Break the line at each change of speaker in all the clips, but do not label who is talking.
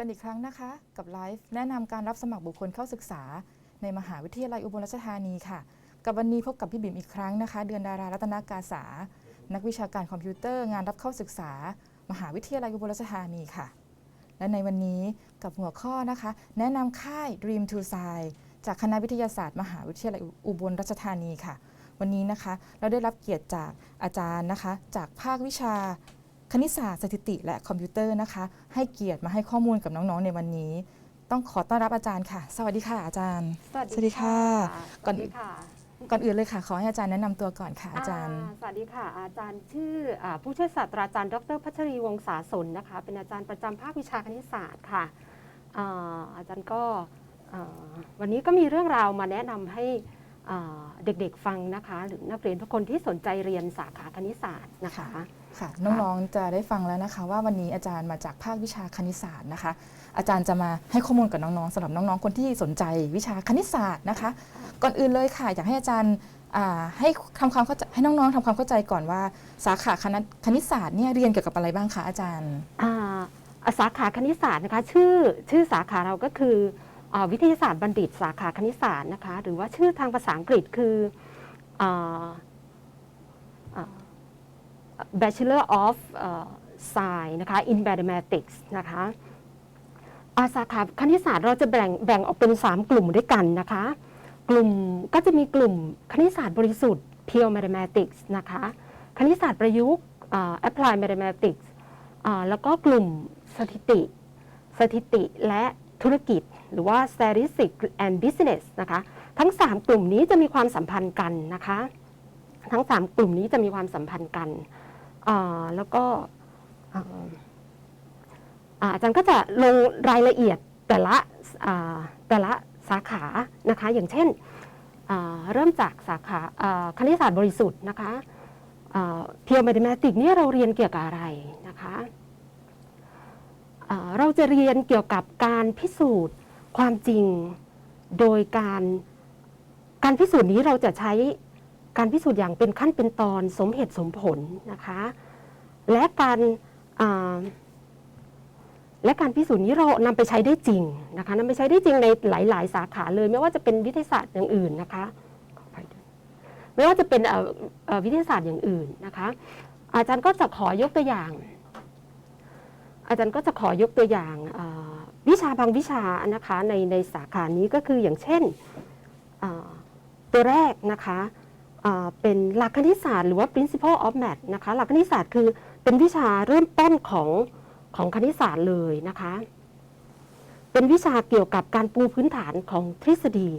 กันอีกครั้งนะคะ กับไลฟ์แนะนำการรับสมัครบุคคลเข้าศึกษา ในมหาวิทยาลัยอุบลราชธานีค่ะ กับวันนี้พบกับพี่บิ่มอีกครั้งนะคะ เดือนดารารัตนากาสา นักวิชาการคอมพิวเตอร์ งานรับเข้าศึกษา มหาวิทยาลัยอุบลราชธานีค่ะ และในวันนี้กับหัวข้อนะคะ แนะนำค่าย Dream to s i จากคณะวิทยาศาสตร์ มหาวิทยาลัยอุบลราชธานีค่ะ วันนี้นะคะ เราได้รับเกียรติจากอาจารย์นะคะ จากภาควิชา คณิตศาสตร์สถิติและคอมพิวเตอร์นะคะ ให้เกียรติมาให้ข้อมูลกับน้องๆในวันนี้ ต้องขอต้อนรับอาจารย์ค่ะ สวัสดีค่ะอาจารย์
สวัส
สวัสดีค่ะ
สวัสดีค่ะ
ก่อนอื่นเลยค่ะ ขอให้อาจารย์แนะนำตัวก่อนค่ะอาจารย์
อ่สวัสดีค่ะ อาจารย์ชื่ออาผู้ช่วยศาสตราจารย์ ดรพัชรีวงศาสนนะคะ เป็นอาจารย์ประจำภาควิชาคณิตศาสตร์ค่ะอ่าอาจารย์ก็อ่าวันนี้ก็มีเรื่องราวมาแนะนำให้อ่าเด็กๆฟังนะคะ หรือนักเรียนทุกคนที่สนใจเรียนสาขาคณิตศาสตร์นะคะ
ค่ะ ค่ะน้องๆจะได้ฟังแล้วนะคะ ว่าวันนี้อาจารย์มาจากภาควิชาคณิตศาสตร์นะคะ อาจารย์จะมาให้ข้อมูลกับน้องๆสำหรับน้องๆคนที่สนใจวิชาคณิตศาสตร์นะคะ ก่อนอื่นเลยค่ะ อยากให้อาจารย์ให้ทำความเข้าใจให้น้องๆทำความเข้าใจก่อนว่า สาขาคณะคณิตศาสตร์เนี่ยเรียนเกี่ยวกับอะไรบ้างคะอาจารย์
อสาขาคณิตศาสตร์นะคะ ชื่อชื่อสาขาเราก็คืออวิทยาศาสตร์บัณฑิต สาขาคณิตศาสตร์นะคะ หรือว่าชื่อทางภาษาอังกฤษคืออ่าอ่า Bachelor of เอ่อ Science นะคะ in Mathematics นะคะอาสาขาคณิตศาสตร์เราจะแบ่งแบ่งออกเป็น 3 กลุ่มด้วยกันนะคะ กลุ่มก็จะมีกลุ่มคณิตศาสตร์บริสุทธิ์ pure mathematics นะคะ คณิตศาสตร์ประยุกต์อ่า applied mathematics แล้วก็กลุ่มสถิติ สถิติและธุรกิจ หรือว่า statistics and business นะคะ ทั้ง 3 กลุ่มนี้จะมีความสัมพันธ์กันนะคะ ทั้ง 3 กลุ่มนี้จะมีความสัมพันธ์กัน แล้วก็อาจารย์ก็จะลงรายละเอียดแต่ละแต่ละสาขานะคะ อย่างเช่นเริ่มจากสาขาคณิตศาสตร์บริสุทธิ์นะคะเพียว mathematics เนี่เราเรียนเกี่ยวกับอะไรนะคะเราจะเรียนเกี่ยวกับการพิสูจน์ความจริงโดยการการพิสูจน์นี้เราจะใช้ การพิสูจน์อย่างเป็นขั้นเป็นตอนสมเหตุสมผลนะคะ และการและการพิสูจน์นี้เรานำไปใช้ได้จริงนะคะนำไปใช้ได้จริงในหลาย ๆ สาขาเลย ไม่ว่าจะเป็นวิทยาศาสตร์อย่างอื่นนะคะไม่ว่าจะเป็นวิทยาศาสตร์อย่างอื่นนะคะ อาจารย์ก็จะขอยกตัวอย่าง อาจารย์ก็จะขอยกตัวอย่างวิชาบางวิชานะคะในในสาขานี้ก็คืออย่างเช่นตัวแรกนะคะ เป็นหลักคณิตศาสตร์หรือว่า principle of math นะคะหลักคณิตศาสตร์คือเป็นวิชาเริ่มต้นของของคณิตศาสตร์เลยนะคะ เป็นวิชาเกี่ยวกับการปูพื้นฐานของทฤษฎี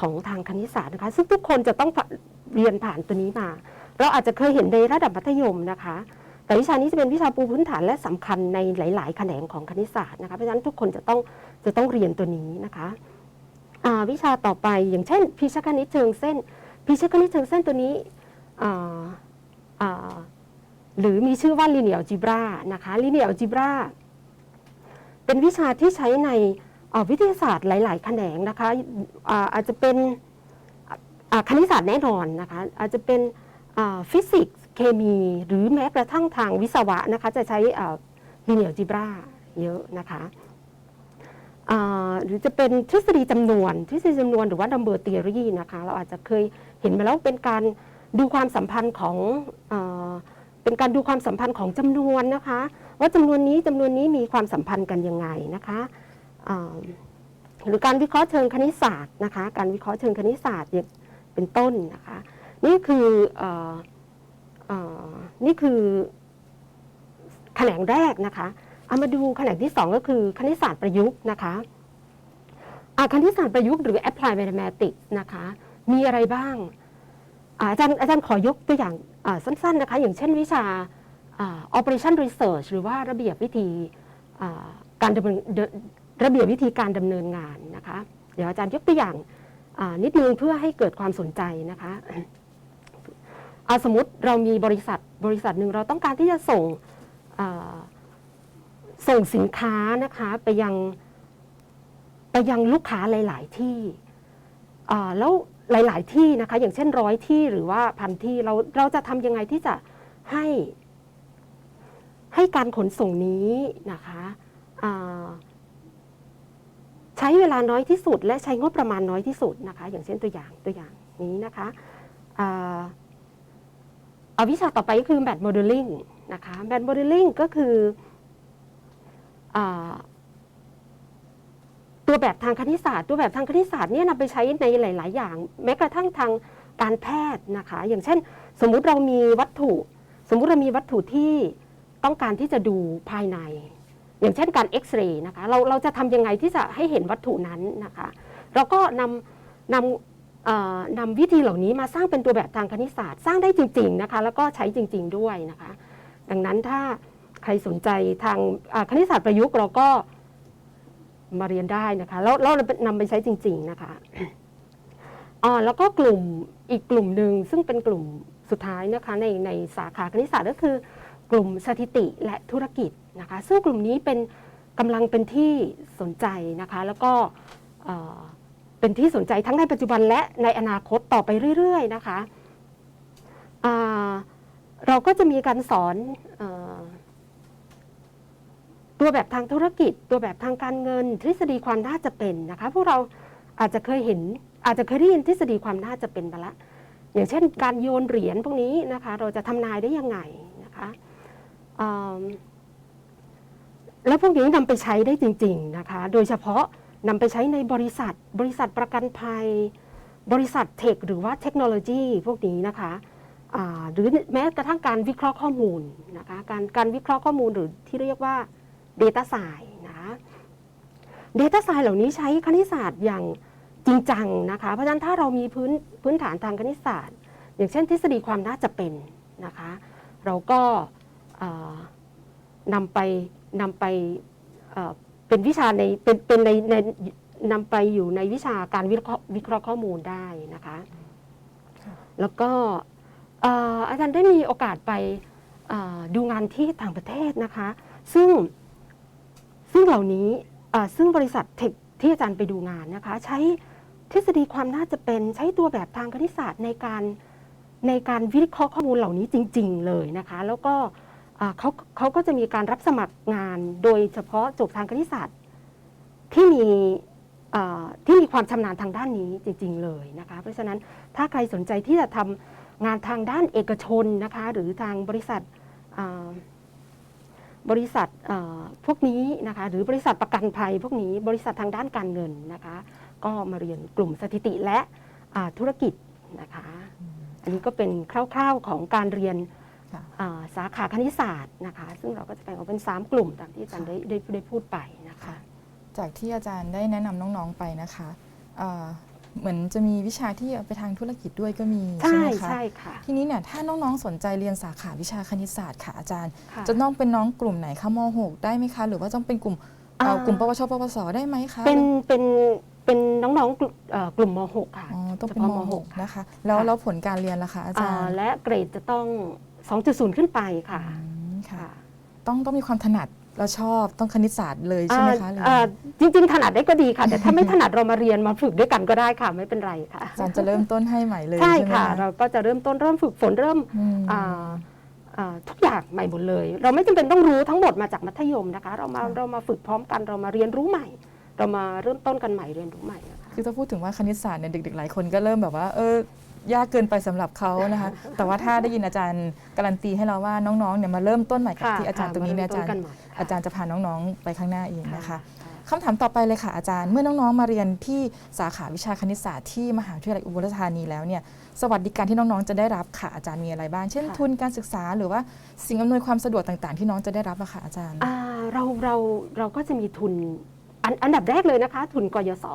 ของทางคณิตศาสตร์นะคะ ซึ่งทุกคนจะต้องเรียนผ่านตัวนี้มา เราอาจจะเคยเห็นในระดับมัธยมนะคะ แต่วิชานี้จะเป็นวิชาปูพื้นฐานและสำคัญในหลาย ๆ แขนงของคณิตศาสตร์นะคะเพราะฉะนั้นทุกคนจะต้องจะต้องเรียนตัวนี้นะคะวิชาต่อไปอย่างเช่นพิชคณิตเชิงเส้น พิชคณิตเชิงเส้นตัวนี้หรือมีชื่อว่า linear algebra นะคะ linear algebra เป็นวิชาที่ใช้ในวิทยาศาสตร์หลาย ๆ แขนงนะคะอาอาจจะเป็นคณิตศาสตร์แน่นอนนะคะอาจจะเป็นฟิสิกส์เคมีหรือแม้กระทั่งทางวิศวะนะคะจะใช้ลิเนีย l จิบราเยอะนะคะหรือจะเป็นทฤษฎีจำนวน ทฤษฎีจำนวนหรือว่า number theory นะคะ เราอาจจะเคย เห็นมาแล้วเป็นการดูความสัมพันธ์ของอาเป็นการดูความสัมพันธ์ของจำนวนนะคะ ว่าจำนวนนี้จำนวนนี้มีความสัมพันธ์กันยังไงนะคะหรือการวิเคราะห์เชิงคณิตศาสตร์นะคะ การวิเคราะห์เชิงคณิตศาสตร์เป็นต้นนะคะ นี่คือออนี่คือแขนงแรกนะคะเอามาดูแขนงที่สองก็คือคณิตศาสตร์ประยุกต์นะคะคณิตศาสตร์ประยุกต์หรือ applied mathematics นะคะ มีอะไรบ้างอาจารย์อาจารย์ขอยกตัวอย่างสั้นๆนะคะ อย่างเช่นวิชา operation research หรือว่าระเบียบวิธีการดำเนินระเบียบวิธีการดำเนินงานนะคะ เดี๋ยวอาจารย์ยกตัวอย่างนิดนึงเพื่อให้เกิดความสนใจนะคะอ่าสมมติเรามีบริษัทบริษัทหนึ่งเราต้องการที่จะส่งส่งสินค้านะคะไปยังไปยังลูกค้าหลาย ๆ ที่แล้ว หลาย ๆ ที่นะคะ อย่างเช่นร้อยที่หรือว่าพันที่เราเราจะทำยังไงที่จะให้ให้การขนส่งนี้นะคะใช้เวลาน้อยที่สุด และใช้งบประมาณน้อยที่สุดนะคะ อย่างเช่นตัวอย่างตัวอย่างนี้นะคะเอาวิชาต่อไปก็คือแบดโมเดลลิ่งนะคะแบดโมเดลลิ่งก็คืออ ตัวแบบทางคณิตศาสตร์ ตัวแบบทางคณิตศาสตร์เนี่ยนำไปใช้ในหลาย ๆ อย่าง แม้กระทั่งทางการแพทย์นะคะ อย่างเช่น สมมุติเรามีวัตถุ สมมุติเรามีวัตถุที่ต้องการที่จะดูภายใน อย่างเช่นการเอ็กซเรย์นะคะเราเราจะทำยังไงที่จะให้เห็นวัตถุนั้นนะคะ เราก็นำนำนำวิธีเหล่านี้มาสร้างเป็นตัวแบบทางคณิตศาสตร์ สร้างได้จริง ๆ นะคะ แล้วก็ใช้จริง ๆ ด้วยนะคะ ดังนั้นถ้าใครสนใจทางคณิตศาสตร์ประยุกต์เราก็ มาเรียนได้นะคะ แล้วเรานำไปใช้จริง ๆนะคะอ๋อแล้วก็กลุ่มอีกกลุ่มหนึ่งซึ่งเป็นกลุ่มสุดท้ายนะคะในในสาขาคณิตศาสตร์ก็คือกลุ่มสถิติและธุรกิจนะคะ ซึ่งกลุ่มนี้เป็นกำลังเป็นที่สนใจนะคะ แล้วก็เป็นที่สนใจทั้งในปัจจุบันและในอนาคตต่อไปเรื่อยๆนะคะเราก็จะมีการสอนอ ตัวแบบทางธุรกิจ ตัวแบบทางการเงิน ทฤษฎีความน่าจะเป็นนะคะ พวกเราอาจจะเคยเห็นอาจจะเคยได้ยินทฤษฎีความน่าจะเป็นมาละ อย่างเช่น การโยนเหรียญพวกนี้นะคะ เราจะทำนายได้ยังไงนะคะแล้วพวกนี้นำไปใช้ได้จริง ๆนะคะ โดยเฉพาะนำไปใช้ในบริษัท บริษัทประกันภัย บริษัทเทคหรือว่าเทคโนโลยีพวกนี้นะคะหรือแม้กระทั่งการวิเคราะห์ข้อมูลนะคะการการวิเคราะห์ข้อมูลหรือที่เรียกว่า Data s c i e n c e นะ Data s c i e n c e เหล่านี้ใช้คณิตศาสตร์อย่างจริงจังนะคะ เพราะฉะนั้นถ้าเรามีพื้นพื้นฐานทางคณิตศาสตร์ อย่างเช่นทฤษฎีความน่าจะเป็นนะคะ เราก็นำไปนำไปเป็นวิชาในเป็นเป็นในในนำไปอยู่ในวิชาการวิเคราะห์วิเคราะห์ข้อมูลได้นะคะ แล้วก็อาจารย์ได้มีโอกาสไปดูงานที่ต่างประเทศนะคะ ซึ่ง ซึ่งเหล่านี้ซึ่งบริษัทเทคที่อาจารย์ไปดูงานนะคะ ใช้ทฤษฎีความน่าจะเป็นใช้ตัวแบบทางคณิตศาสตร์ในการในการวิเคราะห์ข้อมูลเหล่านี้จริง ๆ เลยนะคะ แล้วก็เขาเขาก็จะมีการรับสมัครงานโดยเฉพาะจบทางคณิตศาสตร์ที่มีที่มีความชำนาญทางด้านนี้จริง ๆ เลยนะคะ เพราะฉะนั้นถ้าใครสนใจที่จะทำงานทางด้านเอกชนนะคะ หรือทางบริษัท บริษัทอ่าพวกนี้นะคะหรือบริษัทประกันภัย พวกนี้บริษัททางด้านการเงินนะคะ ก็มาเรียนกลุ่มสถิติและอ่าธุรกิจนะคะ อันนี้ก็เป็นคร่าวๆของการเรียน
ค่ะ
อ่าสาขาคณิตศาสตร์นะคะ ซึ่งเราก็จะแบ่งออกเป็น 3 กลุ่มตามที่อาจารย์ได้ได้ได้พูดไปนะคะ
ค่ะจากที่อาจารย์ได้แนะนำน้องๆไปนะคะ เอ่อเหมือนจะมีวิชาที่เอาไปทางธุรกิจด้วยก็มีใช่
ใช่
ไหมคะ
ใช่ค่ะ
ทีนี้เนี่ยถ้าน้องๆสนใจเรียนสาขาวิชาคณิตศาสตร์ค่ะอาจารย์
ค่ะ
จะต้องเป็นน้องกลุ่มไหนคะม .6 ได้ไหมคะ หรือว่าต้องเป็นกลุ่มเอ่อ
อ่าก
ลุ่มปวชปวสได้ไหมคะ
เป็นเป็นเป็นน้องๆกลุ่มเอ่อกลุ่มม .6 ค่ะ
อ๋อต้องเป็น
ฉ
ม
พาะ
.6 นะคะ แล้ว
ค่ะ
แล้วผลการเรียนล่ะคะอาจาร
อ่า
ย์
และเกรดจะต้อง 2.0 ขึ้นไปค่ะ
อืมค่ะ
ค่ะ
ต้องต้องมีความถนัด แล้วชอบต้องคณิตศาสตร์เลยใช่ไหมคะหรือ
อ่าจริง ๆ ถนัดได้ก็ดีค่ะ แต่ถ้าไม่ถนัดเรามาเรียนมาฝึกด้วยกันก็ได้ค่ะ ไม่เป็นไรค่ะ
อาจารย์จะเริ่มต้นให้ใหม่เลย
ใช่
ใช่ไหม
ค่ะ เราก็จะเริ่มต้นเริ่มฝึกฝนเริ่ม
อืม
อ่าอ่าทุกอย่างใหม่หมดเลย เราไม่จำเป็นต้องรู้ทั้งหมดมาจากมัธยมนะคะ เรามาเรามาฝึกพร้อมกันเรามาเรียนรู้ใหม่ เรามาเริ่มต้นกันใหม่เรียนรู้ใหม่นะคะ
คือถ้าพูดถึงว่าคณิตศาสตร์เนี่ยเด็กๆหลายคนก็เริ่มแบบว่าเออ ยากเกินไปสำหรับเขานะคะ แต่ว่าถ้าได้ยินอาจารย์การันตีให้เราว่าน้องๆเนี่ยมาเริ่มต้นใหม่กับ
ค่ะ
ที่อาจารย์ตรงนี้เนี่ยอาจารย์
มเมต้นกันใหม่ค่ะ
อาจารย์จะพาน้องๆไปข้างหน้าเองนะคะ
ค่ะ
คำถามต่อไปเลยค่ะอาจารย์ เมื่อน้องๆมาเรียนที่สาขาวิชาคณิตศาสตร์ที่มหาวิทยาลัยอุบลราชธานีแล้วเนี่ยสวัสดิการที่น้องๆจะได้รับค่ะอาจารย์มีอะไรบ้าง เช่น
ค่ะ
ทุนการศึกษาหรือว่าสิ่งอำนวยความสะดวกต่างๆ ที่น้องจะได้รับอะค่ะอาจารย์
อ่าเราเราเราก็จะมีทุนอันอันดับแรกเลยนะคะ ทุนกยศ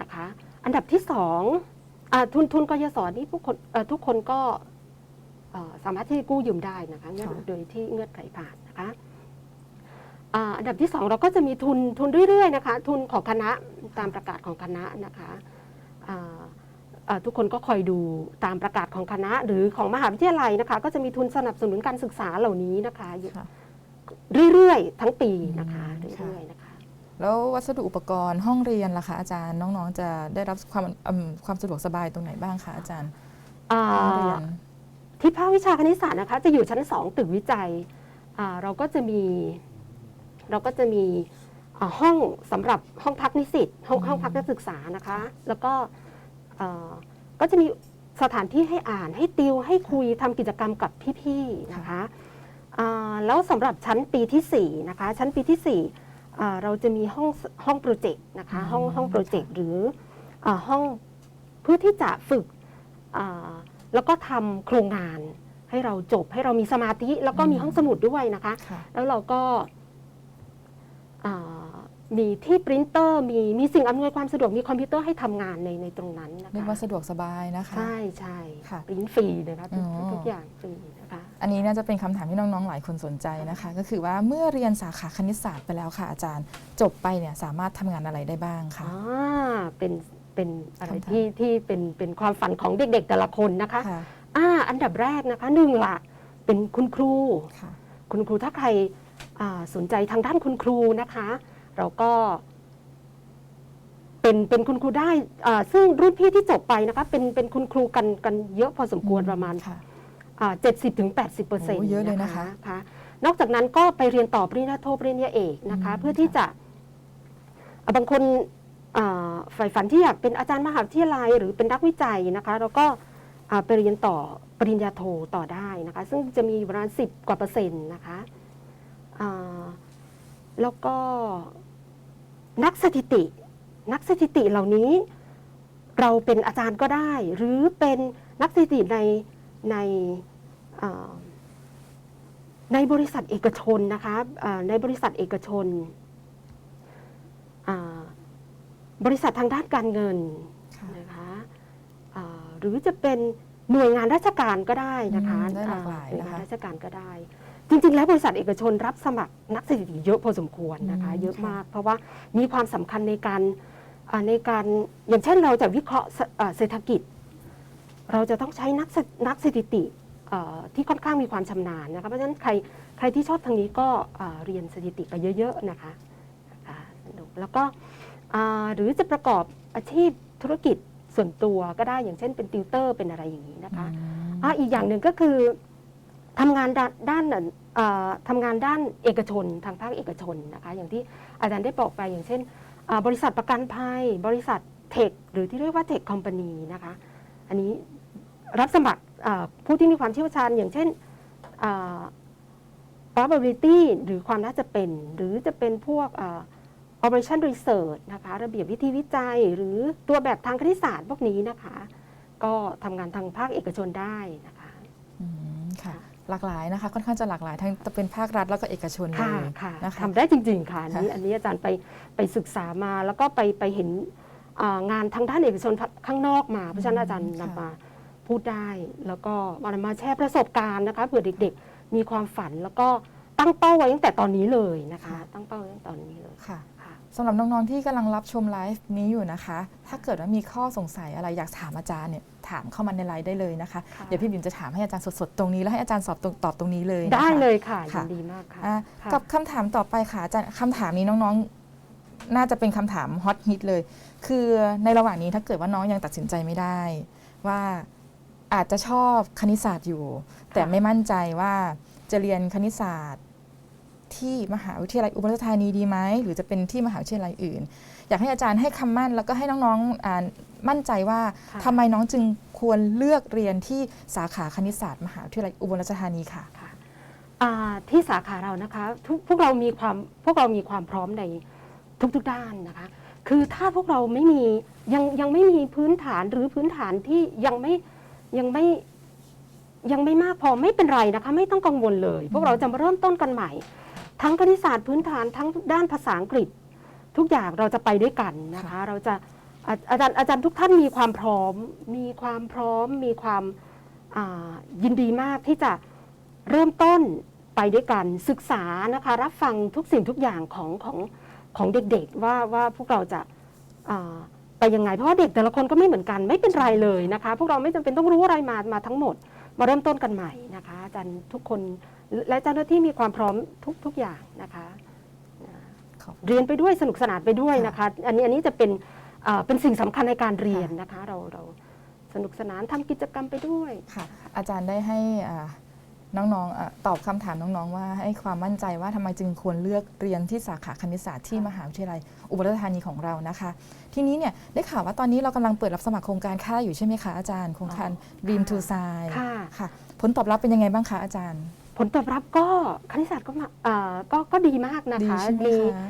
นะคะ อันดับที่สองอา ทุนทุนกยศนี่ผู้คนเอ่อทุกคนก็เอ่อสามารถที่จะกู้ยืมได้นะคะเงื่อน
ค่ะ
โดยที่เงื่อนไขผ่านนะคะอ่าอันดับที่สองเราก็จะมีทุนทุนเรื่อยๆนะคะ ทุนของคณะตามประกาศของคณะนะคะอ่าอ่าทุกคนก็คอยดูตามประกาศของคณะ หรือของมหาวิทยาลัยนะคะ ก็จะมีทุนสนับสนุนการศึกษาเหล่านี้นะคะ
ค่ะ
เรื่อยๆทั้งปีนะคะ
อืมค่ะ
เรื่อยๆนะคะ
แล้ววัสดุอุปกรณ์ห้องเรียนล่ะคะอาจารย์น้องๆจะได้รับความอืมความสะดวกสบายตรงไหนบ้างคะอาจารย์
อ่า
ห้องเรียน
ที่ภาควิชาคณิตศาสตร์นะคะ จะอยู่ชั้น 2 ตึกวิจัยอ่าเราก็จะมี เราก็จะมีอ่าห้องสำหรับห้องพักนิสิตห้อง
อืม
ห้องพักนักศึกษานะคะ แล้วก็เอ่อก็จะมีสถานที่ให้อ่านให้ติวให้คุยทำกิจกรรมกับพี่ๆนะคะอ่าแล้วสำหรับชั้นปีที่4นะคะชั้นปีที่4อ่า เราจะมีห้องห้องโปรเจกต์นะคะ
อืม
ห้องห้องโปรเจกต์หรืออาห้องเพื่อที่จะฝึกอ่าแล้วก็ทำโครงงานให้เราจบให้เรามีสมาธิ แล้วก็มีห้องสมุดด้วยนะคะ
ค่ะ
แล้วเราก็อ่า มีที่ปรินเตอร์มีมีสิ่งอำนวยความสะดวกมีคอมพิวเตอร์ให้ทำงานในในตรงนั้นนะคะ
เรียกว่าสะดวกสบายนะคะ
ใช่ใช่
ค่ะ
ปรินฟรีนะคะทุก
อ๋อ
ทุกอย่างฟรีนะคะ
อันนี้น่าจะเป็นคำถามที่น้องๆ หลายคนสนใจนะคะ ก็คือว่าเมื่อเรียนสาขาคณิตศาสตร์ไปแล้วค่ะอาจารย์ จบไปเนี่ยสามารถทำงานอะไรได้บ้างคะ
อ่าเป็นเป็นอะไร
คำถาม
ที่ที่เป็นเป็นความฝันของเด็กๆแต่ละคนนะคะ
ค่ะ
อ่าอันดับแรกนะคะหนึ่งละเป็นคุณครู
ค่ะ
คุณครูถ้าใครอ่าสนใจทางด้านคุณครูนะคะ เราก็ เป็นเป็นคุณครูได้อ่าซึ่งรุ่นพี่ที่จบไปนะคะ เป็นเป็นคุณครูกันกันเยอะพอสมควรประมาณ
ค่ะ
เจ็ดสิบถึงแปดสิบเปอร์เซ็นต์
โอ้เยอะเลยนะคะ
คะ นอกจากนั้นก็ไปเรียนต่อปริญญาโทปริญญาเอกนะคะ
อืม
เพื่อที่จะอะบางคนอ่าใฝ่ฝันที่อยากเป็นอาจารย์มหาวิทยาลัย หรือเป็นนักวิจัยนะคะเราก็อ่าไปเรียนต่อปริญญาโทต่อได้นะคะ ซึ่งจะมีอยู่ประมาณสิบกว่าเปอร์เซ็นต์นะคะอ่าแล้วก็ นักสถิติ นักสถิติเหล่านี้ เราเป็นอาจารย์ก็ได้ หรือเป็นนักสถิติในในเอ่อในบริษัทเอกชนนะคะเอ่อในบริษัทเอกชนอ่าบริษัททางด้านการเงิน
ค่ะ
นะคะอ่าหรือจะเป็นหน่วยงานราชการก็ได้นะคะ
อืมได้หลากหลาย
อ่หน่วย
นะคะ
งานราชการก็ได้ จริง ๆ แล้วบริษัทเอกชนรับสมัครนักสถิติเยอะพอสมควรนะคะ
อืม
เยอะ
ค่ะ
มาก เพราะว่ามีความสำคัญในการอ่าในการอย่างเช่นเราจะวิเคราะห์เศอ่าเศรษฐกิจ เราจะต้องใช้นักสนักสถิติเอ่อที่ค่อนข้างมีความชำนาญนะคะเพราะฉะนั้นใครใครที่ชอบทางนี้ก็อ่าเรียนสถิติไปเยอะๆนะคะนะคะสนุกแล้วก็อ่าหรือจะประกอบอาชีพธุรกิจส่วนตัวก็ได้อย่างเช่นเป็นติวเตอร์เป็นอะไรอย่างนี้นะคะ
อืม
อะอีกอย่างหนึ่งก็คือ ทำงานด้านด้านทำงานด้านเอกชนทางภาคเอกชนนะคะอย่างที่อาจารย์ได้บอกไปอย่างเช่น บริษัทประกันภัย บริษัทเทคหรือที่เรียกว่าเทคคอมพานีนะคะอันนี้รับสมัครผู้ที่มีความเชี่ยวชาญ อย่างเช่นอ่า probability หรือความน่าจะเป็น หรือจะเป็นพวกอ่า operation research นะคะระเบียบวิธีวิจัย หรือตัวแบบทางคณิตศาสตร์พวกนี้นะคะ ก็ทำงานทางภาคเอกชนได้นะคะ
ค่ะ หลากหลายนะคะ ค่อนข้างจะหลากหลายทั้งเป็นภาครัฐแล้วก็เอกชนเล
ค่ะ
ย
ค่ะ
นะคะ
ทำได้จริง ๆ ค่ะอันนี้
ค่ะ
อันนี้อาจารย์ไปไปศึกษามาแล้วก็ไปไปเห็นอ่างานทางด้านเอกชนข้างนอกมา เพราะฉะนั้นอาจารย์นำมาพูดได้ แล้วก็มามาแชร์ประสบการณ์นะคะเผื่อเด็กๆ มีความฝันแล้วก็ตั้งเป้าไว้ตั้งแต่ตอนนี้เลยนะคะ ตั้งเป้าไว้ตั้งแต่ตอนนี้เลย
ค่ะ
ค่ะ
สำหรับน้อง ๆ ที่กำลังรับชมไลฟ์นี้อยู่นะคะ ถ้าเกิดว่ามีข้อสงสัยอะไรอยากถามอาจารย์เนี่ยถามเข้ามาในไลฟ์ได้เลยนะคะ
ค่ะ
เดี๋ยวพี่บิมจะถามให้อาจารย์สดๆ ตรงนี้แล้วให้อาจารย์สอบตรงตอบตรงนี้เลยนะคะ
ได้เลยค่ะยิ
ค่ะ
นดีมากค่ะ
อะ
ค่ะ
กับคำถามต่อไปค่ะอาจารย์คำถามนี้น้องๆ น่าจะเป็นคำถามฮอตฮิตเลย คือในระหว่างนี้ถ้าเกิดว่าน้องยังตัดสินใจไม่ได้ ว่าอาจจะชอบคณิตศาสตร์อยู่ แต่ไม่มั่นใจว่าจะเรียนคณิตศาสตร์ ที่มหาวิทยาลัยอุบลราชธานีดีไหมหรือจะเป็นที่มหาวิทยาลัยอื่น อยากให้อาจารย์ให้คำมั่นแล้วก็ให้น้องๆอ่ามั่นใจว่า
ค่ะ
ทำไมน้องจึงควรเลือกเรียนที่สาขาคณิตศาสตร์มหาวิทยาลัยอุบลราชธานีค่ะ
ค่ะอ่าที่สาขาเรานะคะทุกพวกเรามีความพวกเรามีความพร้อมในทุกๆด้านนะคะ คือถ้าพวกเราไม่มียังยังไม่มีพื้นฐานหรือพื้นฐานที่ยังไม่ยังไม่ยังไม่มากพอไม่เป็นไรนะคะ ไม่ต้องกังวลเลย พวกเราจะมาเริ่มต้นกันใหม่ ทั้งคณิตศาสตร์พื้นฐานทั้งด้านภาษาอังกฤษ ทุกอย่างเราจะไปด้วยกันนะคะ เราจะอาอาจารย์อาจารย์ทุกท่านมีความพร้อม มีความพร้อม มีความอ่ายินดีมากที่จะเริ่มต้นไปด้วยกันศึกษานะคะรับฟังทุกสิ่งทุกอย่างของของของเด็กๆว่าว่าพวกเราจะอ่าไปยังไงเพราะว่าเด็กแต่ละคนก็ไม่เหมือนกันไม่เป็นไรเลยนะคะ พวกเราไม่จำเป็นต้องรู้อะไรมามาทั้งหมด มาเริ่มต้นกันใหม่นะคะอาจารย์ทุกคน และเจ้าหน้าที่มีความพร้อมทุกทุกอย่างนะคะ
ขอบ
เรียนไปด้วยสนุกสนานไปด้วยนะคะอันนี้อันนี้จะเป็นเอ่อเป็นสิ่งสำคัญในการเรียนนะคะเราเราสนุกสนานทำกิจกรรมไปด้วย
ค่ะ อาจารย์ได้ให้อ่าน้องๆอะตอบคำถามน้องๆ ว่าให้ความมั่นใจว่าทำไมจึงควรเลือกเรียนที่สาขาคณิตศาสตร์ที่มหาวิทยาลัย อุบลราชธานีของเรานะคะ ทีนี้เนี่ยได้ข่าวว่าตอนนี้เรากำลังเปิดรับสมัครโครงการค่ายอยู่ใช่ไหมคะอาจารย์โครงการ Dream to s i
ค่ะ
ค่ะผลตอบรับเป็นยังไงบ้างคะอาจารย์
ผลตอบรับก็คณิตศาสตร์ก็มาเอ่อก็ก็ดีมากนะ
ดี
คะ
ใช่ไหม
มี
คะ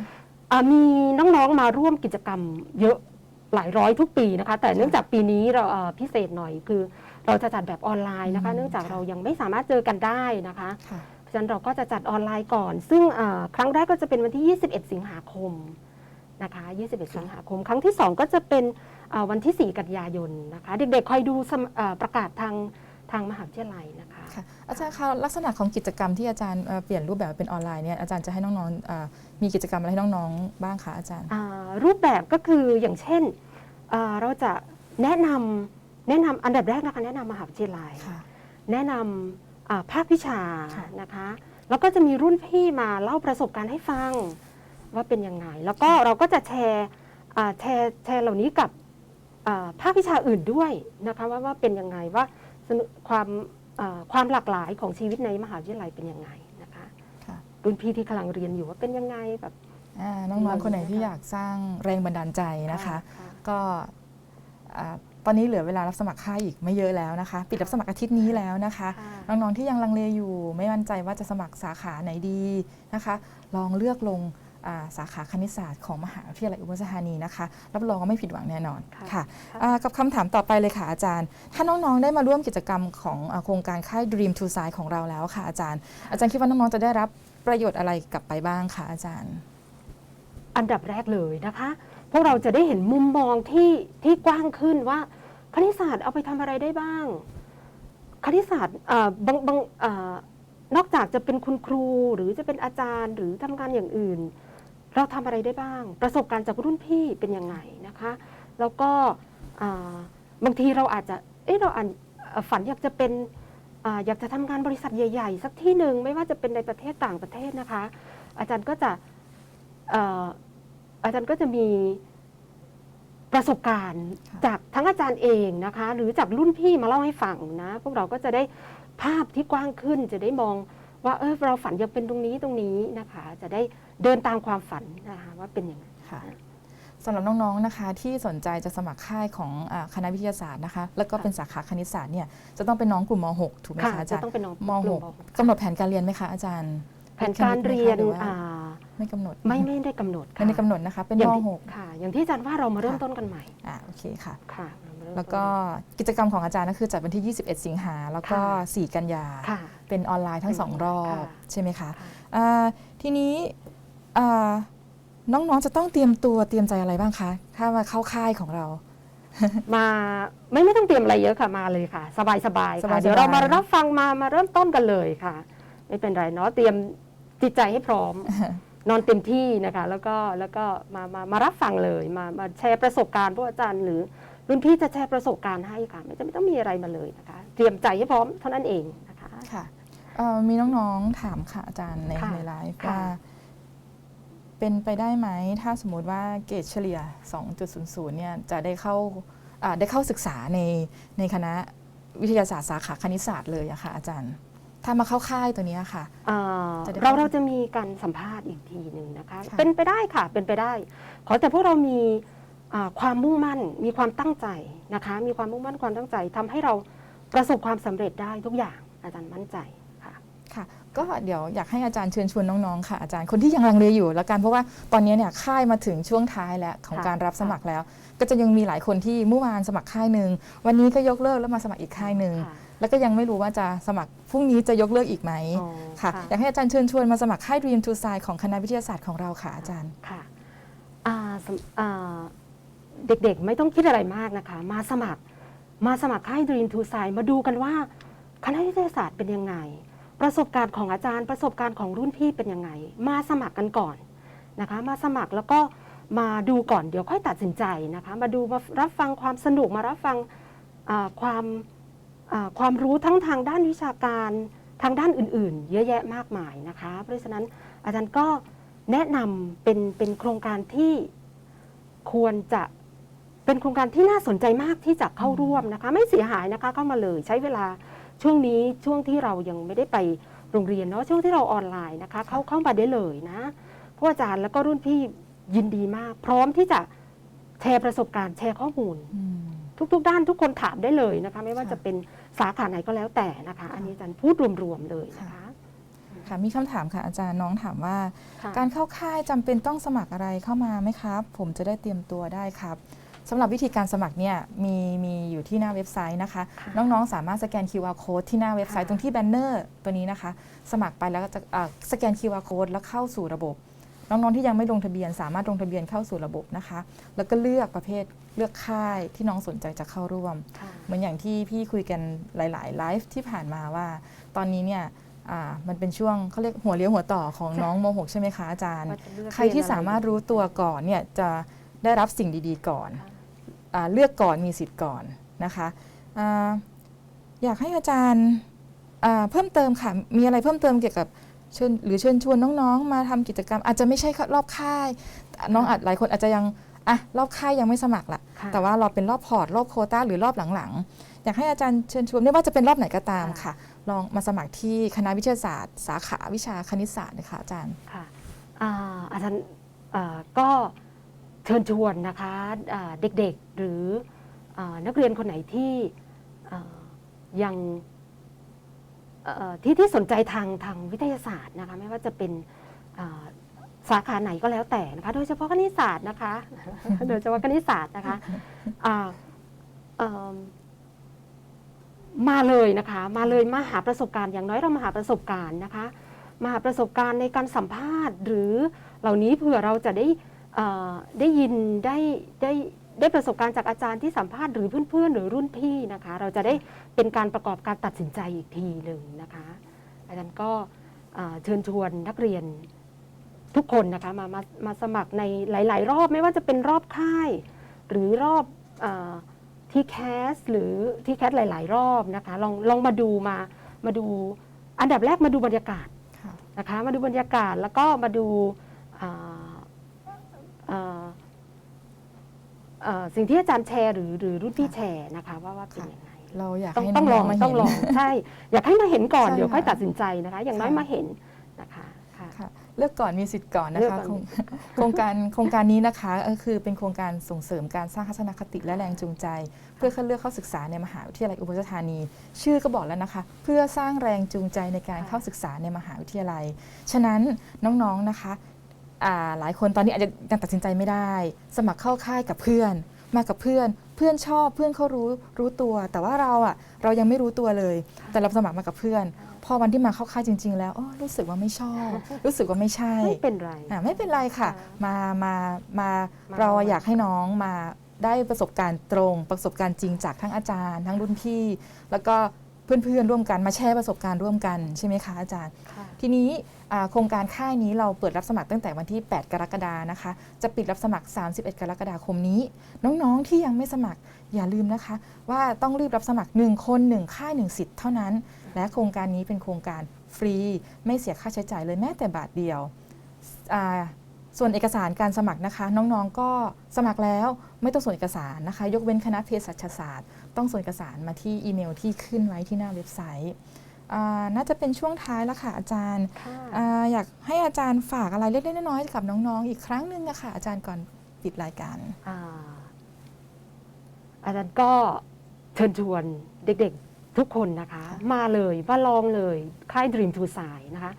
อ่ามีน้องๆมาร่วมกิจกรรมเยอะหลายร้อยทุกปีนะคะ แต่เนื่องจากปีนี้เราเอ่อพิเศษหน่อยคือ เราจะจัดแบบออนไลน์นะคะ
อืม
เนื่องจาก
ค่ะ
เรายังไม่สามารถเจอกันได้นะคะ
ค่ะ
เพราะฉะนั้นเราก็จะจัดออนไลน์ก่อน ซึ่งเอ่อครั้งแรกก็จะเป็นวันที่ 21 สิงหาคมนะคะ 21 สิงหาคม ครั้งที่ 2 ก็จะเป็นเอ่อวันที่ 4 กันยายนนะคะ เด็กๆคอยดูสมเอ่อประกาศทางทางมหาวิทยาลัยนะคะ
ค่ะอาจารย์คะลักษณะของกิจกรรมที่อาจารย์เอ่อเปลี่ยนรูปแบบเป็นออนไลน์เนี่ยอาจารย์จะให้น้องๆเอ่อมีกิจกรรมอะไรให้น้องๆบ้างคะอาจารย์
อ่ารูปแบบก็คืออย่างเช่นเอ่อเราจะแนะนำแนะนำอันดับแรกนะคะแนะนำมหาวิทยาลัย
ค่ะ
แนะนำอ่าภาควิชา
ค่ะ
นะคะ แล้วก็จะมีรุ่นพี่มาเล่าประสบการณ์ให้ฟังว่าเป็นยังไง แล้วก็เราก็จะแชร์อ่าแชร์แชร์เหล่านี้กับอ่าภาควิชาอื่นด้วยนะคะว่าว่าเป็นยังไงว่าสนุกความอ่า ความหลากหลายของชีวิตในมหาวิทยาลัยเป็นยังไงนะคะ
ค่ะ
รุ่นพี่ที่กำลังเรียนอยู่ว่าเป็นยังไงแบบ
อ่าน้องๆคนไหนที่อยากสร้างแรงบันดาลใจนะคะ ก็อ่าตอนนี้เหลือเวลารับสมัครค่ายอีกไม่เยอะแล้วนะคะ ปิดรับสมัครอาทิตย์นี้แล้วนะคะ
ค่ะ
น้องๆที่ยังลังเลอยู่ ไม่มั่นใจว่าจะสมัครสาขาไหนดีนะคะ ลองเลือกลงอ่า สาขาคณิตศาสตร์ของมหาวิทยาลัยอุบลราชธานีนะคะ รับรองว่าไม่ผิดหวังแน่นอน
ค่ะ
ค่ะ
ค่ะ
อ่ากับคำถามต่อไปเลยค่ะอาจารย์ ถ้าน้องๆได้มาร่วมกิจกรรมของอาโครงการค่าย Dream to s i ของเราแล้วค่ะอาจารย์ อาจารย์คิดว่าน้องๆจะได้รับประโยชน์อะไรกลับไปบ้างคะอาจารย์
อันดับแรกเลยนะคะ พวกเราจะได้เห็นมุมมองที่ที่กว้างขึ้นว่าคณิตศาสตร์เอาไปทำอะไรได้บ้าง คณิตศาสตร์เอ่อบางบางเอ่อนอกจากจะเป็นคุณครูหรือจะเป็นอาจารย์หรือทำงานอย่างอื่น เราทำอะไรได้บ้าง ประสบการณ์จากรุ่นพี่เป็นยังไงนะคะ แล้วก็อ่าบางทีเราอาจจะเอ๊ะเราอ่านเอ่อฝันอยากจะเป็นอาอยากจะทำงานบริษัทใหญ่ ๆ สักที่หนึ่งไม่ว่าจะเป็นในประเทศต่างประเทศนะคะ อาจารย์ก็จะเอ่ออาจารย์ก็จะมีประสบการณ์
ค่ะ
จากทั้งอาจารย์เองนะคะ หรือจากรุ่นพี่มาเล่าให้ฟังนะพวกเราก็จะได้ภาพที่กว้างขึ้นจะได้มองว่าเออเราฝันอยากเป็นตรงนี้ตรงนี้นะคะ จะได้ เดินตามความฝันนะคะว่าเป็นอย่างไร
ค่ะสำหรับน้องๆนะคะที่สนใจจะสมัครค่ายของอาคณะวิทยาศาสตร์นะคะ แล้วก็
ค่ะ
เป็นสาขาคณิตศาสตร์เนี่ยจะต้องเป็นน้องกลุ่มม .6 ถูกไหม
ค่ะ
คะอา
จะ
จารย์
ต้องเป็นน้อง
ม
กลุ่
.6 กำหนดแผนการเรียนไหมคะอาจารย์
แผนการเรียน
หรือว่า
อ่า
ไม่กำหนด
ไม่ไม่ได้กำหนด
ไม่ได้กำหนดนะคะ เป็น
อย่ามงที่
.6
ค่ะ อย่างที่อาจารย์ว่าเรามาเริ่ม
ค่ะ
ต้นกันใหม่
อ่าโอเคค่ะ
ค่ะเรามาเริ่ม
แล้วก็กิจกรรมของอาจารย์ก็คือจัดวันที่ 21 สิงหาแล้วก็
ค่ะ
4กันยา
ค่ะ
เป็นออนไลน์ทั้ง
เป็น
สองรอบ
ค่ะ
ใช่ไหมคะ
ค่ะ
อ่าทีนี้อ่า น้องๆจะต้องเตรียมตัวเตรียมใจอะไรบ้างคะ ถ้ามาเข้าค่ายของเรา
มาไม่ไม่ต้องเตรียมอะไรเยอะค่ะมาเลยค่ะ สบายสบาย
สบายๆ
ค่ะเดี๋ยวเรามารับฟังมามาเริ่มต้นกันเลยค่ะ ไม่เป็นไรเนาะเตรียมจิตใจให้พร้อม นอนเต็มที่นะคะ แล้วก็แล้วก็มามามารับฟังเลยมามาแชร์ประสบการณ์พวกอาจารย์หรือรุ่นพี่จะแชร์ประสบการณ์ให้ค่ะ ไม่จำไม่ต้องมีอะไรมาเลยนะคะ เตรียมใจให้พร้อมเท่านั้นเองนะคะ
ค่ะเอ่อมีน้องๆถามค่ะอาจารย์ใน
ค่ะ
ในไลฟ์
ค่ะ
ว่า เป็นไปได้ไหมถ้าสมมติว่าเกรดเฉลี่ย 2.00 เนี่ยจะได้เข้าอ่าได้เข้าศึกษาในในคณะวิทยาศาสตร์สาขาคณิตศาสตร์เลยอะค่ะอาจารย์ ถ้ามาเข้าค่ายตัวเนี้ยค่ะ
อ่า
จะได้
เรา
เข้า
เราจะมีการสัมภาษณ์อีกทีหนึ่งนะคะ
ค่ะ
เป็นไปได้ค่ะเป็นไปได้ ขอแต่พวกเรามีอ่าความมุ่งมั่น มีความตั้งใจนะคะ มีความมุ่งมั่นความตั้งใจทำให้เราประสบความสำเร็จได้ทุกอย่างอาจารย์มั่นใจค่ะ
ค่ะ ก็เดี๋ยวอยากให้อาจารย์เชิญชวนน้องๆค่ะอาจารย์คนที่ยังลังเลอยู่แล้วกันเพราะว่าตอนนี้เนี่ยค่ายมาถึงช่วงท้ายแล้วของ
ค่ะ
การรับสมัครแล้ว ก็จะยังมีหลายคนที่เมื่อวานสมัครค่ายหนึ่งวันนี้ก็ยกเลิกแล้วมาสมัครอีกค่ายหนึ่ง
ค่ะ
แล้วก็ยังไม่รู้ว่าจะสมัครพรุ่งนี้จะยกเลิกอีกไหม
อ๋อ
ค่ะอยากให้อาจารย์เชิญชวนมาสมัครค่าย Dream to s i ของคณะวิทยาศาสตร์ของเราค่ะอาจารย์
ค่ะอ่าสำอ่าเด็กๆไม่ต้องคิดอะไรมากนะคะ มาสมัครมาสมัครค่าย Dream to s i มาดูกันว่าคณะวิทยาศาสตร์เป็นยังไง ประสบการณ์ของอาจารย์ ประสบการณ์ของรุ่นพี่เป็นยังไง มาสมัครกันก่อนนะคะ มาสมัครแล้วก็มาดูก่อนเดี๋ยวค่อยตัดสินใจนะคะ มาดูมารับฟังความสนุกมารับฟังความความรู้ทั้งทางด้านวิชาการทางด้านอื่น ๆ เยอะแยะมากมายนะคะ เพราะฉะนั้นอาจารย์ก็แนะนำเป็นเป็นโครงการที่ควรจะเป็นโครงการที่น่าสนใจมากที่จะเข้าร่วมนะคะ ไม่เสียหายนะคะเข้ามาเลยใช้เวลา ช่วงนี้ช่วงที่เรายังไม่ได้ไปโรงเรียนเนาะช่วงที่เราออนไลน์นะคะเข้าเข้ามาได้เลยนะผู้อาจารย์แล้วก็รุ่นพี่ยินดีมาก พร้อมที่จะแชร์ประสบการณ์แชร์ข้อมูล
อืม
ทุกๆ ด้านทุกคนถามได้เลยนะคะ ไม่ว่า
ค่ะ
จะเป็นสาขาไหนก็แล้วแต่นะคะ อันนี้อาจารย์พูดรวมๆเลยนะคะ
ค่ะมีคำถามค่ะอาจารย์น้องถามว่า
ค่ะ
การเข้าค่ายจำเป็นต้องสมัครอะไรเข้ามาไหมครับ ผมจะได้เตรียมตัวได้ครับ สำหรับวิธีการสมัครเนี่ยมีมีอยู่ที่หน้าเว็บไซต์นะคะ
ค่ะ
น้องๆ สามารถสแกน QR code ที่หน้าเว็บไซต์
ค่ะ
ตรงที่แบนเนอร์ตัวนี้นะคะ สมัครไปแล้วก็จะอ่าสแกน QR code แล้วเข้าสู่ระบบ น้องๆ ที่ยังไม่ลงทะเบียน สามารถลงทะเบียนเข้าสู่ระบบนะคะ แล้วก็เลือกประเภทเลือกค่ายที่น้องสนใจจะเข้าร่วม
ค่ะ
เหมือนอย่างที่พี่คุยกันหลายๆไลฟ์ที่ผ่านมาว่า ตอนนี้เนี่ยอ่ามันเป็นช่วงเขาเรียกหัวเลี้ยวหัวต่อของน้องโมหกใช่ไหมคะอาจารย์
ว่าจะเลือก
ใครที่สามารถรู้ตัวก่อนเนี่ยจะ ได้รับสิ่งดีๆ ก่อน
ค่ะ
อาเลือกก่อนมีสิทธิ์ก่อนนะคะอาอยากให้อาจารย์อ่าเพิ่มเติมค่ะ มีอะไรเพิ่มเติมเกี่ยวกับเชิญหรือเชิญชวนน้องๆ มาทำกิจกรรม อาจจะไม่ใช่รอบค่าย น้องอาจหลายคนอาจจะยังอะรอบค่ายยังไม่สมัครละ
ค่ะ
แต่ว่าเราเป็นรอบพอร์ตรอบโควต้าหรือรอบหลังๆ อยากให้อาจารย์เชิญชวนไม่ว่าจะเป็นรอบไหนก็ตาม
ค่ะ
ค่ะ ลองมาสมัครที่คณะวิทยาศาสตร์ สาขาวิชาคณิตศาสตร์นะคะอาจารย์
ค่ะอ่าอาจารย์อ่าก็เชิญชวนนะคะเด็กๆหรืออนักเรียนคนไหนที่ยังที่ที่สนใจทางทางวิทยาศาสตร์นะคะไม่ว่าจะเป็นสาขาไหนก็แล้วแต่นะคะโดยเฉพาะคณิตศาสตร์นะคะ โดยเฉพาะคณิตศาสตร์นะคะมาเลยนะคะมาเลยมาหาประสบการณ์อย่างน้อยเรามาหาประสบการณ์นะคะมาหาประสบการณ์ในการสัมภาษณ์ หรือเหล่านี้เผื่อเราจะได้ เอ่อได้ยินได้ได้ได้ประสบการณ์จากอาจารย์ที่สัมภาษณ์หรือเพื่อนๆ หรือรุ่นพี่นะคะ เราจะได้เป็นการประกอบการตัดสินใจอีกทีหนึ่งนะคะ อาจารย์ก็เอ่อเชิญชวนนักเรียนทุกคนนะคะมามามาสมัครในหลาย ๆ รอบไม่ว่าจะเป็นรอบค่าย หรือรอบที่แคสหรือที่แคสหลาย ๆ รอบนะคะลองลองมาดูมามาดูอันดับแรกมาดูบรรยากาศ
ค่ะ
นะคะมาดูบรรยากาศแล้วก็มาดูอ่าเอ่อเอ่อ สิ่งที่อาจารย์แชร์หรือหรือรุ่นพี่แชร์นะคะว่าว่าเป็นยังไง
เราอยาก
ต้อง
ให้
ต้องล
น้
อ
องงๆมา
ต้
เห็
อง
น
ลองใช่ อยากให้มาเห็นก่อน
ใช่
เดี๋ยวค่อย
ค่ะ
ตัดสินใจนะคะ อย่างน้อย
ค่ะ
มาเห็นนะคะค่ะ
ค่ะเลือกก่อนมีสิทธิ์ก่อนนะ
เลือก
คะ
ก่อน
โครงโครงการโครงการนี้นะคะก็คือเป็นโครงการส่งเสริมการสร้างทัศนคติและแรงจูงใจ เพื่อคัดเลือกเข้าศึกษาในมหาวิทยาลัยอุบลราชธานี ชื่อก็บอกแล้วนะคะ เพื่อสร้างแรงจูงใจในการ
ค่ะ
เข้าศึกษาในมหาวิทยาลัย ฉะนั้นน้องๆนะคะ อ่าหลายคนตอนนี้อาจจะยังตัดสินใจไม่ได้ สมัครเข้าค่ายกับเพื่อน มากับเพื่อน เพื่อนชอบเพื่อนเขารู้รู้ตัว แต่ว่าเราอะเรายังไม่รู้ตัวเลย แต่เราสมัครมากับเพื่อน พอวันที่มาเข้าค่ายจริง ๆ แล้วอ้อรู้สึกว่าไม่ชอบ รู้สึกว่าไม่ใช่
ไม่เป็นไร
อะไม่เป็นไรค่ะ
ค่ะ
มามามา
มา
เรา
มา
อยากให้น้องมาได้ประสบการณ์ตรง ประสบการณ์จริงจากทั้งอาจารย์ ทั้งรุ่นพี่ แล้วก็ เพื่อนๆร่วมกันมาแชร์ประสบการณ์ร่วมกันใช่ไหมคะอาจารย์
ค่ะ
ทีนี้อ่าโครงการค่ายนี้เราเปิดรับสมัครตั้งแต่วันที่ 8 กรกฎานะคะ จะปิดรับสมัคร 31 กรกฎาคมนี้ น้องๆที่ยังไม่สมัครอย่าลืมนะคะ ว่าต้องรีบรับสมัคร 1 คน 1 ค่าย 1 สิทธิ์เท่านั้น และโครงการนี้เป็นโครงการฟรี ไม่เสียค่าใช้จ่ายเลยแม้แต่บาทเดียวอ่าส่วนเอกสารการสมัครนะคะ น้องๆก็สมัครแล้วไม่ต้องส่งเอกสารนะคะ ยกเว้นคณะเภสัชศาสตร์ ต้องส่งเอกสารมาที่อีเมลที่ขึ้นไว้ที่หน้าเว็บไซต์อ่าน่าจะเป็นช่วงท้ายแล้วค่ะอาจารย์
ค่ะ
อ่าอยากให้อาจารย์ฝากอะไรเล็กๆน้อยๆกับน้องๆ อีกครั้งหนึ่งอะค่ะอาจารย์ก่อนปิดรายการ
อ่าอาจารย์ก็เชิญชวนเด็กๆทุกคนนะคะ
ค่ะ
มาเลยมาลองเลยค่าย Dream to s i นะคะ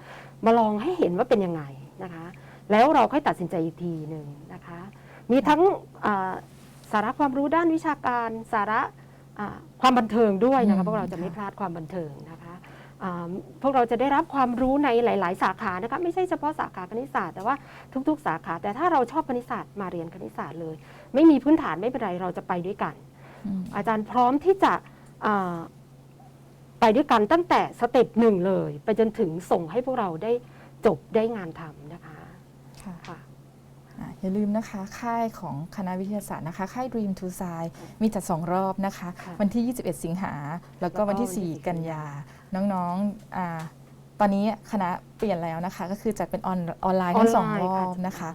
มาลองให้เห็นว่าเป็นยังไงนะคะ แล้วเราค่อยตัดสินใจอีกทีหนึ่งนะคะ มีทั้งอ่าสาระความรู้ด้านวิชาการสาระอ่า ความบันเทิงด้วยนะ
อื
คะ
ม
พวกเราจะไม่
ค่ะ
พลาดความบันเทิงนะคะอ่าพวกเราจะได้รับความรู้ในหลาย ๆ สาขานะคะไม่ใช่เฉพาะสาขาคณิตศาสตร์แต่ว่าทุก ๆ สาขา แต่ถ้าเราชอบคณิตศาสตร์มาเรียนคณิตศาสตร์เลย ไม่มีพื้นฐานไม่เป็นไรเราจะไปด้วยกัน
อืม
อาจารย์พร้อมที่จะอ่าไปด้วยกันตั้งแต่สเต็ปหนึ่งเลย ไปจนถึงส่งให้พวกเราได้จบได้งานทำนะคะ
ค่ะ
ค่ะ
อะอย่าลืมนะคะ ค่ายของคณะวิทยาศาสตร์นะคะ ค่าย Dream to s i มีจัดสองรอบนะคะ
ค่ะ
วันที่ 21 สิงหา แล้วก็
แล้วก็
วันที่
วันที่
4กันยา น้องๆอ่าตอนนี้คณะเปลี่ยนแล้วนะคะ ก็คือจัดเป็นออนออนไลน์ทั้งสองรอบนะคะ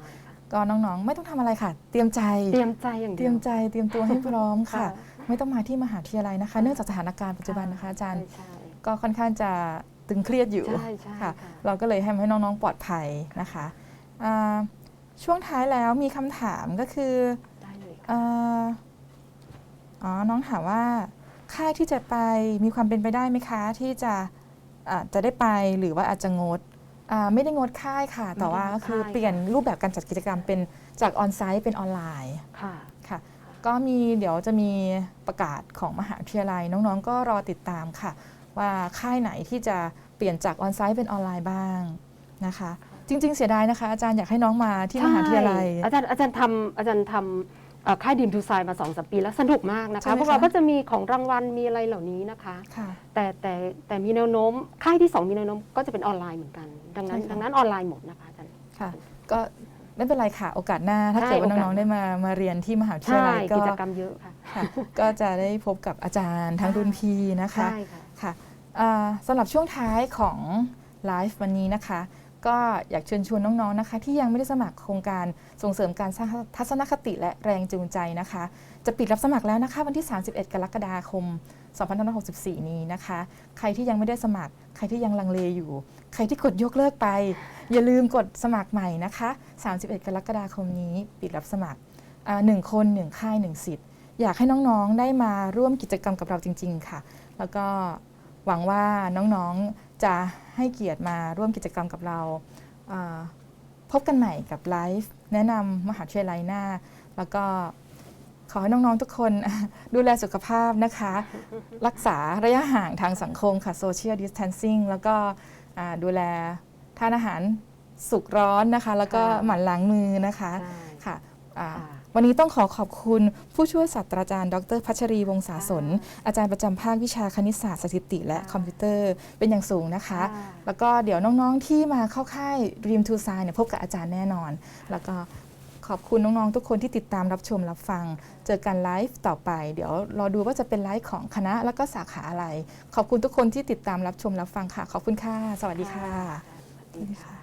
ก็น้องๆ ไม่ต้องทำอะไรค่ะ เตรียมใจ
เตรียมใจอย่าง
เต
เดี
รี
ย
ยวมใจ เตรียมตัวให้พร้อมค่ะ
ค่ะ
ไม่ต้องมาที่มหาวิทยาลัยนะคะ เนื่องจากสถานการณ์ปัจจุบันนะคะอาจารย์
ใช่ใช่
ก็ค่อนข้างจะตึงเครียดอยู่
ใช่ใช่
ค่ะ
ค่ะ
เราก็เลยให้ให้น้องๆปลอดภัยนะคะอ่า ช่วงท้ายแล้วมีคำถามก็คือ
ได้เลยค่ะ
อ่าอ๋อ น้องถามว่า ค่ายที่จะไปมีความเป็นไปได้ไหมคะ ที่จะอ่าจะได้ไปหรือว่าอาจจะงดอ่าไม่ได้งดค่ายค่ะ แต่ว่าก็คือเปลี่ยนรูปแบบการจัดกิจกรรมเป็นจากออนไซต์เป็นออนไลน์
ค่ะ
ค่ะก็มีเดี๋ยวจะมีประกาศของมหาวิทยาลัยน้องๆ ก็รอติดตามค่ะ ว่าค่ายไหนที่จะเปลี่ยนจากออนไซต์เป็นออนไลน์บ้างนะคะ จริง ๆ เสียดายนะคะ อาจารย์อยากให้น้องมาที่มหาวิทยาลัย
ใช่อาจารย์อาจารย์ทำอาจารย์ทำเอ่อค่ายดีมทูไซมาสองสามปีแล้วสนุกมากนะ
ใช่
คะ
ไหม
พวกเรา
คะ
ก็จะมีของรางวัลมีอะไรเหล่านี้นะคะ
ค่ะ
แต่แต่แต่มีแนวโน้มค่ายที่ 2 มีแนวโน้มก็จะเป็นออนไลน์เหมือนกัน ดังนั้น
ใช่ค่ะ
ดังนั้นออนไลน์หมดนะคะอาจารย์
ค่ะ ก็ไม่เป็นไรค่ะ โอกาสหน้า ถ้า
ใช่
เกิดว่า
โอกาส
น้องๆได้มามาเรียนที่มหาวิท
ใช่
ยาลัยก็
กิจกรรมเยอะค่ะ
ค่ะ ก็จะได้พบกับอาจารย์ทั้งรุ่นพี่นะคะ
ใช่ค่ะ
ค่ะอ่าสำหรับช่วงท้ายของไลฟ์วันนี้นะคะ ก็อยากเชิญชวนน้องๆนะคะ ที่ยังไม่ได้สมัครโครงการส่งเสริมการสร้างทัศนคติและแรงจูงใจนะคะ จะปิดรับสมัครแล้วนะคะวันที่ 31 กรกฎาคม 2564 นี้นะคะ ใครที่ยังไม่ได้สมัคร ใครที่ยังลังเลอยู่ ใครที่กดยกเลิกไป อย่าลืมกดสมัครใหม่นะคะ 31 กรกฎาคมนี้ปิดรับสมัครหนึ่งคนหนึ่งค่ายหนึ่งสิทธิ์อยากให้น้องๆได้มาร่วมกิจกรรมกับเราจริง ๆ ค่ะ แล้วก็หวังว่าน้องๆ จะให้เกียรติมาร่วมกิจกรรมกับเราอ่าพบกันใหม่กับไลฟ์แนะนำมหาวิทยาลัยหน้า แล้วก็ขอให้น้อง ๆ ทุกคนดูแลสุขภาพนะคะ รักษาระยะห่างทางสังคมค่ะ social distancing แล้วก็อ่าดูแลทานอาหารสุกร้อนนะคะ แล้วก็
ค่ะ
หมั่นล้างมือนะคะ
ใช่
ค่ะอ่า
ค่ะ
วันนี้ต้องขอขอบคุณผู้ช่วยศาสตราจารย์ ดรพัชรีวงศาสน อาจารย์ประจำภาควิชาคณิตศาสตร์สถิติ และ
ค่ะ
คอมพิวเตอร์เป็นอย่างสูงนะคะ
ค่ะ
แล้วก็เดี๋ยวน้องๆที่มาเข้าค่าย Dream to s i เนี่ยพบกับอาจารย์แน่นอน แล้วก็ขอบคุณน้อง ๆ ทุกคนที่ติดตามรับชมรับฟัง เจอกันไลฟ์ต่อไป เดี๋ยวรอดูว่าจะเป็นไลฟ์ของคณะแล้วก็สาขาอะไร ขอบคุณทุกคนที่ติดตามรับชมรับฟังค่ะ ขอบคุณค่ะ สวัสดีค่ะ
สวัสดีค่ะ